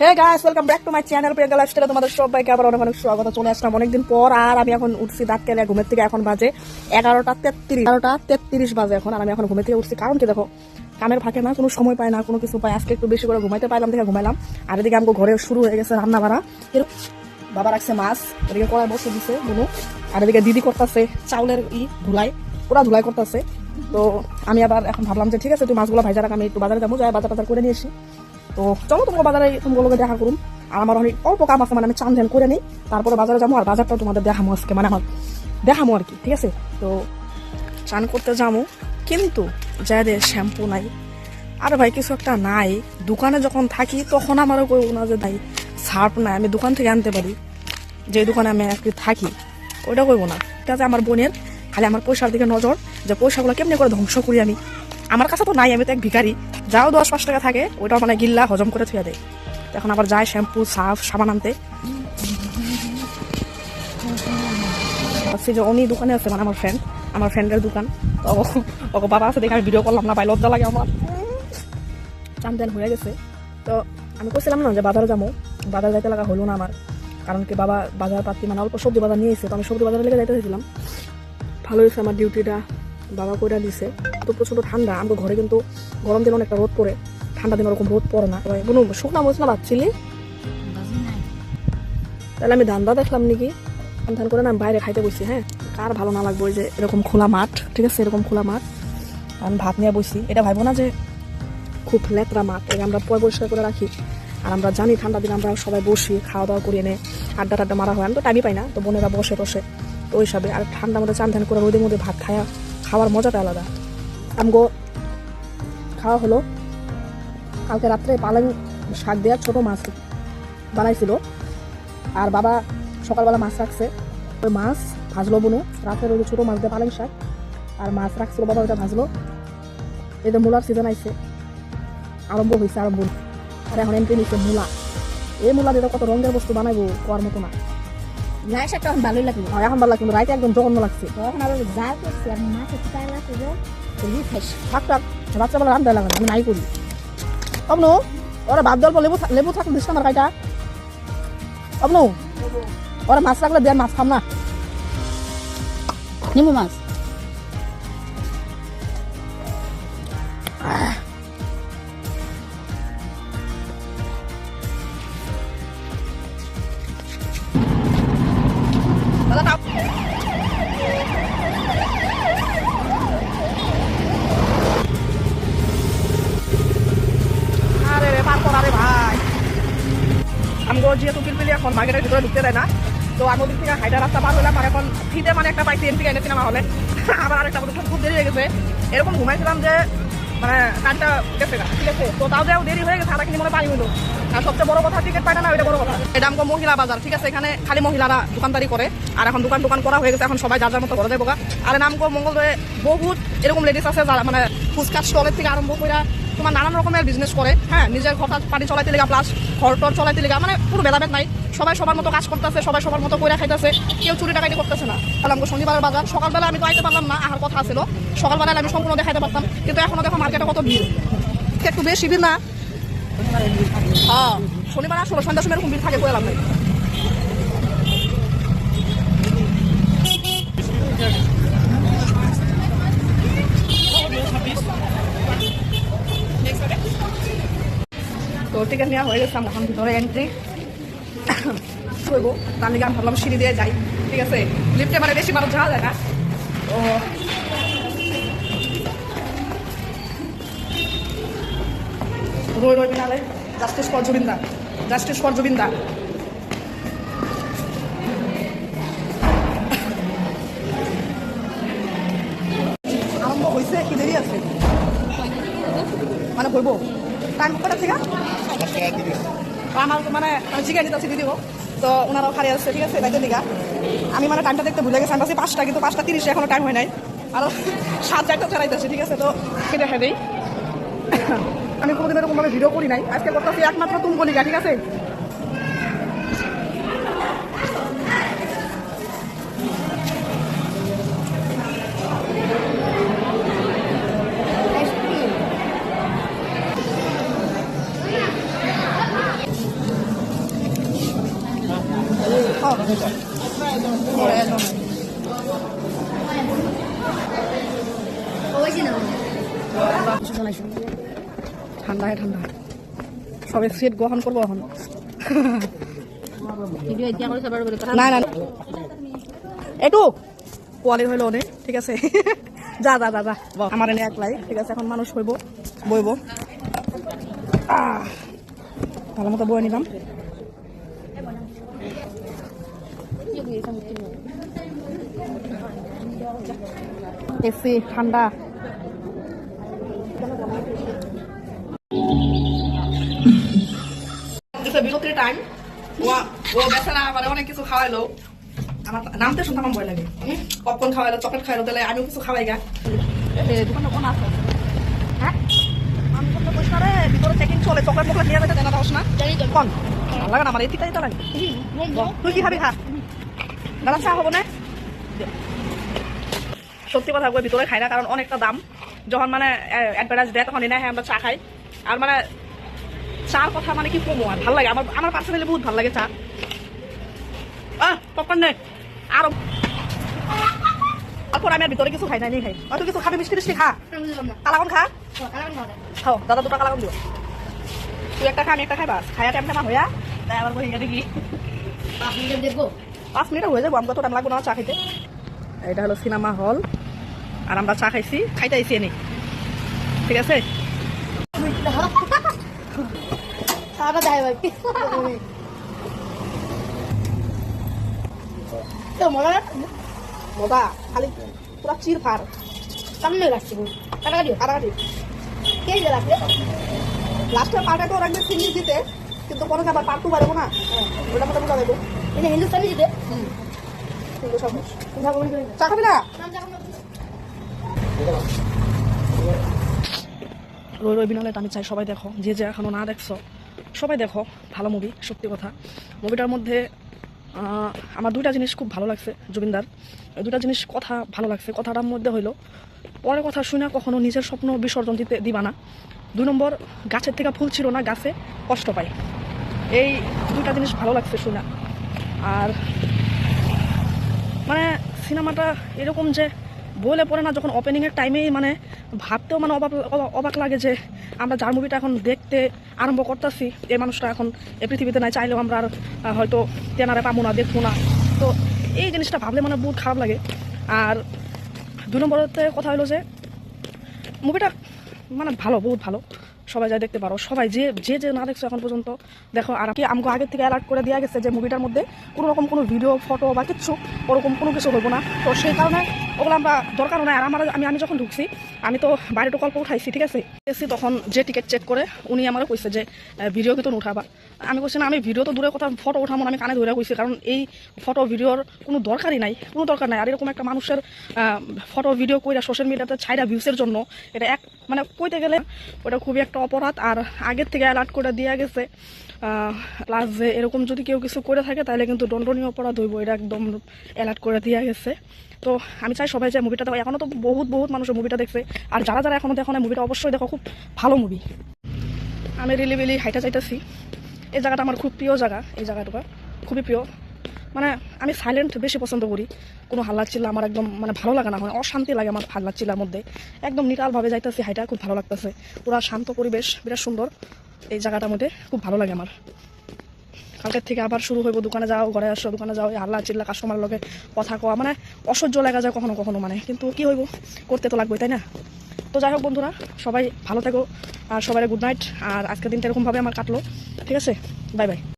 Hey guys welcome channel Priyanka লাইফস্টাইলে তোমাদের সবাইকে আসলাম অনেকদিন পর, আর আমি এখন উঠছি দাঁত কেলে ঘুমের থেকে, এখন বাজে এগারোটা তেত্রিশ এগারোটা তেত্রিশ বাজে এখন আমি এখন ঘুমের উঠছি, কারণ দেখো, কামের ফাঁকে না, কোনো সময় পায় না, কোনো কিছু পায় আজকে একটু বেশি করে ঘুমাইতে পাইলাম থেকে ঘুমাইলাম, আর এদিকে আমাকে ঘরে শুরু হয়ে গেছে রান্না বাড়া বাবা রাখছে মাছ, এদিকে কড়াই বসে দিছে বুনু, আর এদিকে দিদি করতেছে চাউলের ই ধুলাই পুরা ধুলাই করতেছে, তো আমি আবার এখন ভাবলাম যে ঠিক আছে, তুই মাছগুলো ভাইজা রাখ, আমি একটু বাজারে যাব, যাই বাজার টাজার করে নিয়ে আসি। তো চলো তোমাকে বাজারে তোমাগুলোকে দেখা করুন আর আমার অনেক অল্প কাম আছে মানে আমি চান ধ্যান করে নিই। তারপরে বাজারে যাব আর বাজারটাও তোমাদের দেখামো আজকে মানে আমার দেখামো আর কি, ঠিক আছে? তো চান করতে যাব কিন্তু যাদের শ্যাম্পু নাই, আরে ভাই, কিছু একটা নাই। দোকানে যখন থাকি, তখন আমারও কই না যে ভাই, সার্ফ নাই, আমি দোকান থেকে আনতে পারি। যে দোকানে আমি আর থাকি, ওইটা করব না। ঠিক আছে, আমার বোনের, খালি আমার পয়সার দিকে নজর, যে পয়সাগুলো কেমনি করে ধ্বংস করি আমি। আমার কাছে তো নাই, আমি তো এক ভিখারি। যাও দশ পাঁচ টাকা থাকে ওইটাও মানে গিল্লা হজম করে থুয়ে দেয়। এখন আবার যায় শ্যাম্পু সার্ফ সাবান আনতে। যে উনি দোকানে আছে মানে আমার ফ্রেন্ড আমার ফ্রেন্ডের দোকান। তো বাবা আছে দেখে আমি ভিডিও করলাম না, ভাই লজ্জা লাগে আমার। চান টান হয়ে গেছে। তো আমি কইছিলাম না যে বাজারে যাব। বাজার যাইতে লাগা হলো না আমার। কারণ কি বাবা বাজার পাতি মানে অল্প সবজি বাজার নিয়ে এসে তো আমি সবজি বাজারে লেগে যাইতে চাইছিলাম। ভালো হয়েছে আমার ডিউটিটা বাবা কইরা দিছে তো প্রচণ্ড ঠান্ডা আমার ঘরে কিন্তু গরম দিন অনেকটা রোদ পড়ে। ঠান্ডা দিন ওরকম রোদ পড়ে না। কোনো শুকনা মরিচ না বাচ্চিলি তাহলে আমি ধান্দা দেখলাম নাকি? ধান ধান করে না বাইরে খাইতে বসছি হ্যাঁ? কার ভালো না লাগবে যে এরকম খোলা মাঠ ঠিক আছে? এরকম খোলা মাঠ। আমি ভাত নিয়ে বসি এটা ভাববো না যে খুব লেতরা মাঠ এটা আমরা পয় পরিষ্কার করে রাখি। আর আমরা জানি ঠান্ডা দিন আমরা সবাই বসি খাওয়া দাওয়া করিয়ে এনে আড্ডা টাড্ডা মারা হয়। আমি তো টাইমই পাই না তো বোনেরা বসে বসে তো ওই হিসাবে আর ঠান্ডা মধ্যে চান ধান করে রোদের মধ্যে ভাত খাওয়া খাওয়ার মজাটা আলাদা। আমগো খাওয়া হলো, কালকে রাত্রে পালং শাক দেওয়ার ছোট মাছ বানাইছিল। আর বাবা সকালবেলা মাছ রাখছে। ওই মাছ ভাজলো বুনু, রাতের ওই ছোটো মাছ দিয়ে পালং শাক। আর মাছ রাখছিল, বাবা ওটা ভাজলো। যে মূলার সিজন আইছে, আরম্ভ হয়েছে আরম্ভ। আর এখন এন্ট্রি নিচ্ছে মূলা। এই মূলা দিয়ে কত রঙের বস্তু বানাইবো, কোয়ার মতো না। লাল সাথে এখন ভালোই লাগল। এখন ভালো কিন্তু রাইতে একদম জঘন্য লাগছে। তখন আবার যা করছি আর মাছের চাল আছে যে রিফ্রেশ থাক থাক রাত্রেবেলা রান্না লাগে আমি নাই করি। অবনু, ওরা দল লেবু লেবু থাকলে দিস আমার কাইটা অবনু, ওরা মাছ রাখলে দেয় মাছ খাম না। নিমু মাছ। যেহেতু পিলপিলি এখন মার্কেটের ভিতরে ঢুকতে দেয় না তো আমি ওদিক থেকে হাইটা রাস্তা পার হলাম আর এখন ফিতে মানে একটা পাইছি এম থেকে এনে সিনেমা হলে আবার আরেকটা পদক্ষেপ খুব দেরি হয়ে গেছে। এরকম ঘুমাইছিলাম যে মানে কানটা গেছে ঠিক আছে। তো তাও যাও দেরি হয়ে গেছে সারা কিনে মনে পানি হলো আর সবচেয়ে বড় কথা টিকিট পাই না ওইটা বড় কথা। এটা আমগো মহিলা বাজার ঠিক আছে। এখানে খালি মহিলারা দোকানদারি করে, আর এখন দোকান দোকান করা হয়ে গেছে। এখন সবাই যার যার মতো যাব গা। আর নামগো মঙ্গলদয়ে বহুত এরকম লেডিস আছে যারা মানে ফুচকা স্টলের থেকে আরম্ভ করে তোমার নানান রকমের বিজনেস করে হ্যাঁ? নিজের ঘরটা পানি চলাইতে লেগা প্লাস ঘর টর চলাইতে লেগা মানে পুরো ভেদাভেদ নাই। সবাই সবার মতো কাজ করতেছে, সবাই সবার মতো করে খাইতেছে। কেউ চুরি টাকাটি করতেছে না। তাহলে আমাকে শনিবারের বাজার, সকালবেলা আমি তো আইতে পারলাম না, আহার কথা ছিল সকালবেলায় আমি সম্পূর্ণ দেখাইতে পারতাম, কিন্তু এখনও দেখো মার্কেটে কত ভিড়। একটু বেশি ভিড় না? হ্যাঁ শনিবার আসলে সন্ধ্যা সময় এরকম ভিড় থাকে করে লাভ নাই। তো টিকিট নেওয়া হয়ে গেছে আমরা এখন ভিতরে এন্ট্রি করব তার লিগে আমি ভাবলাম সিঁড়ি দিয়ে যাই, ঠিক আছে? লিফটে মানে বেশি মানুষ যাওয়া যায় না। তো রই রই বিনালে জাস্টিস ফর জুবিন্দা জাস্টিস ফর জুবিন্দা আরম্ভ হয়েছে কি দেরি আছে? মানে বলব টাইম কটা থেকে? মানে দিব তো ঠিক আছে? আমি মানে টাইমটা দেখতে ভুলে গেছি, আমি পাঁচটা, কিন্তু পাঁচটা তিরিশে এখনও টাইম হয় নাই। আরও সাত, চারটা ছাড়াইতেছে ঠিক আছে? তো সেটা হেঁটেই আমি কোনোদিন এরকমভাবে ভিডিও করি নাই। আজকে করতেছি একমাত্র তুমি বলি ঠিক আছে? ঠান্ডায় ঠান্ডা সবে সিট গ্রহণ করব এখন। নাই নাই এইটো পোৱালি হইল অনেক ঠিক আছে। যা যা যা যা। আমার এনে একলাই। ঠিক আছে এখন মানুষ হইব বইব ভালো মতো বয়ে নিলাম এসি ঠান্ডা। বিরতির টাইম ও ও বেচারা আমার অনেক কিছু খাওয়াইলো। আমার নামতে শুনতে আমার ভয় লাগে। পপকর্ন খাওয়াইলো চকলেট খাওয়াইলো তাহলে আমিও কিছু খাওয়াই গা। দোকানে কোন আছে? হ্যাঁ? আমি ভিতরে চেকিং চলে চকলেট মকলেট নিয়ে যেতে দেনা দাওস না কোন? লাগে না আমার এই তিতাই তো লাগে। তুই কি খাবি খা? দাদা, চা হব না? সত্যি কথা কই, ভিতরে খাই না, কারণ অনেকটা দাম। যখন মানে অ্যাডভার্টাইজ দেয়, তখন এনে আমরা চা খাই। আর মানে চার কথা মানে কি কমো, আর ভালো লাগে। আমার আমার পার্সোনালি বহুত ভালো লাগে চা। আহ পপকর্ন নে আরও। তারপর আমি আর ভিতরে কিছু খাই নাই নি খাই। অত কিছু খাবি, মিষ্টি মিষ্টি খা। কালাকন খা। খাও, দাদা, দুটা কালাকন দিও। তুই একটা খা, আমি একটা খাই, বাস। খাইয়া টাইম টাইম হইয়া, তাই আবার বহি দেখি। দেখব? পাঁচ মিনিট হয়ে যাব আমাকে তো টাইম লাগবে না চা খাইতে। এটা হলো সিনেমা হল আর আমরা চা খাইছি, খাইতে আইসি এনে। ঠিক আছে? মজা খালি কিন্তু কোনো আবার পার্ট পারব না? ওটা মতো বোঝা দেবো এটা হিন্দুস্তানি বলি চা খাবি না? রই রই বিনালে আমি চাই সবাই দেখো। যে যে এখনও না দেখছ সবাই দেখো ভালো মুভি সত্যি কথা। মুভিটার মধ্যে আমার দুইটা জিনিস খুব ভালো লাগছে জুবিনদার। দুইটা জিনিস কথা ভালো লাগছে। কথাটার মধ্যে হইল পরের কথা শুনে কখনো নিজের স্বপ্ন বিসর্জন দিতে দিবা না। দুই নম্বর গাছের থেকে ফুল ছিল না গাছে কষ্ট পায়। এই দুইটা জিনিস ভালো লাগছে শুনে। আর মানে সিনেমাটা এরকম যে বলে পড়ে না, যখন ওপেনিংয়ের টাইমেই মানে ভাবতেও মানে অবাক অবাক- লাগে যে আমরা যার মুভিটা এখন দেখতে আরম্ভ করতেছি, এই মানুষটা এখন এই পৃথিবীতে নাই, চাইলেও আমরা আর হয়তো তেনারে পাবো না, দেখব না। তো এই জিনিসটা ভাবলে মানে বহুত খারাপ লাগে। আর দুই নম্বরতে কথা হলো যে মুভিটা মানে ভালো, বহুত ভালো। সবাই যাই দেখতে পারো। সবাই যে যে যে না দেখছ এখন পর্যন্ত দেখো আর কি আমাকে আগের থেকে অ্যালার্ট করে দেওয়া গেছে যে মুভিটার মধ্যে কোনো রকম কোনো ভিডিও ফটো বা কিচ্ছু ওরকম কোনো কিছু হইব না। তো সেই কারণে ওগুলো আমরা দরকার নাই। আর আমার আমি আমি যখন ঢুকছি আমি তো বাইরে তো গল্প উঠাইছি ঠিক আছে? এসি তখন যে টিকিট চেক করে উনি আমার কইছে যে ভিডিও কিন্তু উঠাবা? আমি কইছি না আমি ভিডিও তো দূরে কথা ফটো উঠাবো না, আমি কানে ধরে কইছি কারণ এই ফটো ভিডিওর কোনো দরকারই নাই কোনো দরকার নাই। আর এরকম একটা মানুষের ফটো ভিডিও কইরা সোশ্যাল মিডিয়াতে ছাইরা ভিউসের জন্য এটা এক মানে কইতে গেলে ওটা খুবই একটা অপরাধ। আর আগের থেকে অ্যালার্ট করে দেওয়া গেছে প্লাস যে এরকম যদি কেউ কিছু করে থাকে তাহলে কিন্তু দণ্ডনীয় অপরাধ হইব, এটা একদম অ্যালার্ট করে দেওয়া গেছে। তো আমি চাই সবাই যে মুভিটা দেখো এখনও তো বহুত বহুত মানুষের মুভিটা দেখছে। আর যারা যারা এখনও দেখো না মুভিটা অবশ্যই দেখো, খুব ভালো মুভি আমি রিলি বিলি হাইটা চাইতেছি এই জায়গাটা আমার খুব প্রিয় জায়গা, এই জায়গাটুকু, খুবই প্রিয়। মানে আমি সাইলেন্ট বেশি পছন্দ করি। কোনো হাল্লা চিল্লা আমার একদম মানে ভালো লাগে না হয় অশান্তি লাগে আমার হাল্লা চিল্লার মধ্যে। একদম নিটালভাবে যাইতেছি, হাইটা খুব ভালো লাগতেছে। পুরা শান্ত পরিবেশ, বিরাট সুন্দর। এই জায়গাটার মধ্যে খুব ভালো লাগে আমার। কালকের থেকে আবার শুরু হইব, দোকানে যাও, ঘরে আসো, দোকানে যাও হাল্লা চিল্লা কাস্টমার লগে কথা কওয়া মানে অসহ্য লাগা যায় কখনো কখনো মানে। কিন্তু কি হইব, করতে তো লাগবে তাই না? তো যাই হোক বন্ধুরা, সবাই ভালো থাকো, আর সবাই গুড নাইট আর আজকের দিনটা এরকমভাবে আমার কাটলো। ঠিক আছে? Bye bye